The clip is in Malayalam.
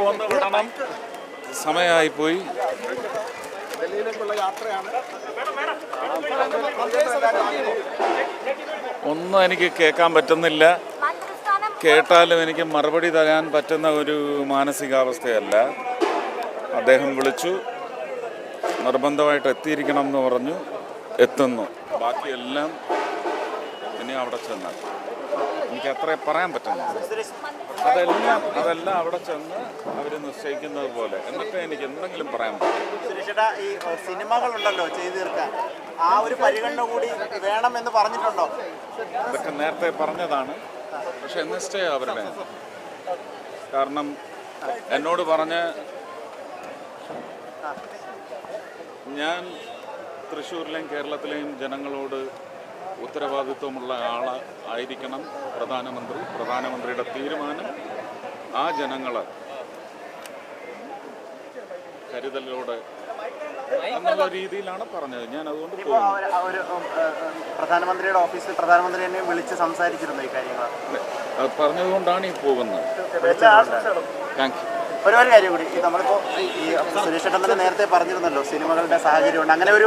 കൊന്നു വിടണം സമയമായി പോയി ഒന്നും എനിക്ക് കേൾക്കാൻ പറ്റുന്നില്ല. കേട്ടാലും എനിക്ക് മറുപടി തരാൻ പറ്റുന്ന ഒരു മാനസികാവസ്ഥയല്ല. അദ്ദേഹം വിളിച്ചു. നിർബന്ധമായിട്ട് എത്തിയിരിക്കണം എന്ന് പറഞ്ഞു. എത്തുന്നു. ബാക്കിയെല്ലാം ഇനി അവിടെ ചെന്നാൽ. എനിക്ക് അത്രേ പറയാൻ പറ്റുന്നു അതെല്ലാം അതെല്ലാം അവിടെ ചെന്ന് അവർ നിശ്ചയിക്കുന്നത് പോലെ. എന്നിട്ട് എനിക്ക് എന്തെങ്കിലും പറയാൻ പറ്റും. ഈ സിനിമകളുണ്ടല്ലോ ചെയ്തു തീർക്കാൻ. ആ ഒരു പരിഗണന കൂടി പറഞ്ഞിട്ടുണ്ടോ? ഇതൊക്കെ നേരത്തെ പറഞ്ഞതാണ്. പക്ഷെ നിശ്ചയ അവരുടെ. കാരണം എന്നോട് പറഞ്ഞ് ഞാൻ തൃശ്ശൂരിലെയും കേരളത്തിലെയും ജനങ്ങളോട് ഉത്തരവാദിത്വമുള്ള ആൾ ആയിരിക്കണം പ്രധാനമന്ത്രി. പ്രധാനമന്ത്രിയുടെ തീരുമാനം ആ ജനങ്ങൾ കരുതലോടെ എന്നുള്ള രീതിയിലാണ് പറഞ്ഞത്. ഞാൻ അതുകൊണ്ട് പ്രധാനമന്ത്രിയുടെ ഓഫീസിൽ പ്രധാനമന്ത്രി തന്നെ വിളിച്ച് സംസാരിച്ചിരുന്നു ഈ കാര്യങ്ങൾ അത് പറഞ്ഞതുകൊണ്ടാണ് ഈ പോകുന്നത്. താങ്ക് യു ഒരു ഒരു കാര്യം കൂടി നമ്മളിപ്പോ ഈ- സുരേഷ് ചേട്ടൻ തന്നെ നേരത്തെ പറഞ്ഞിരുന്നല്ലോ സിനിമകളുടെ സാഹചര്യം ഉണ്ട്. അങ്ങനെ ഒരു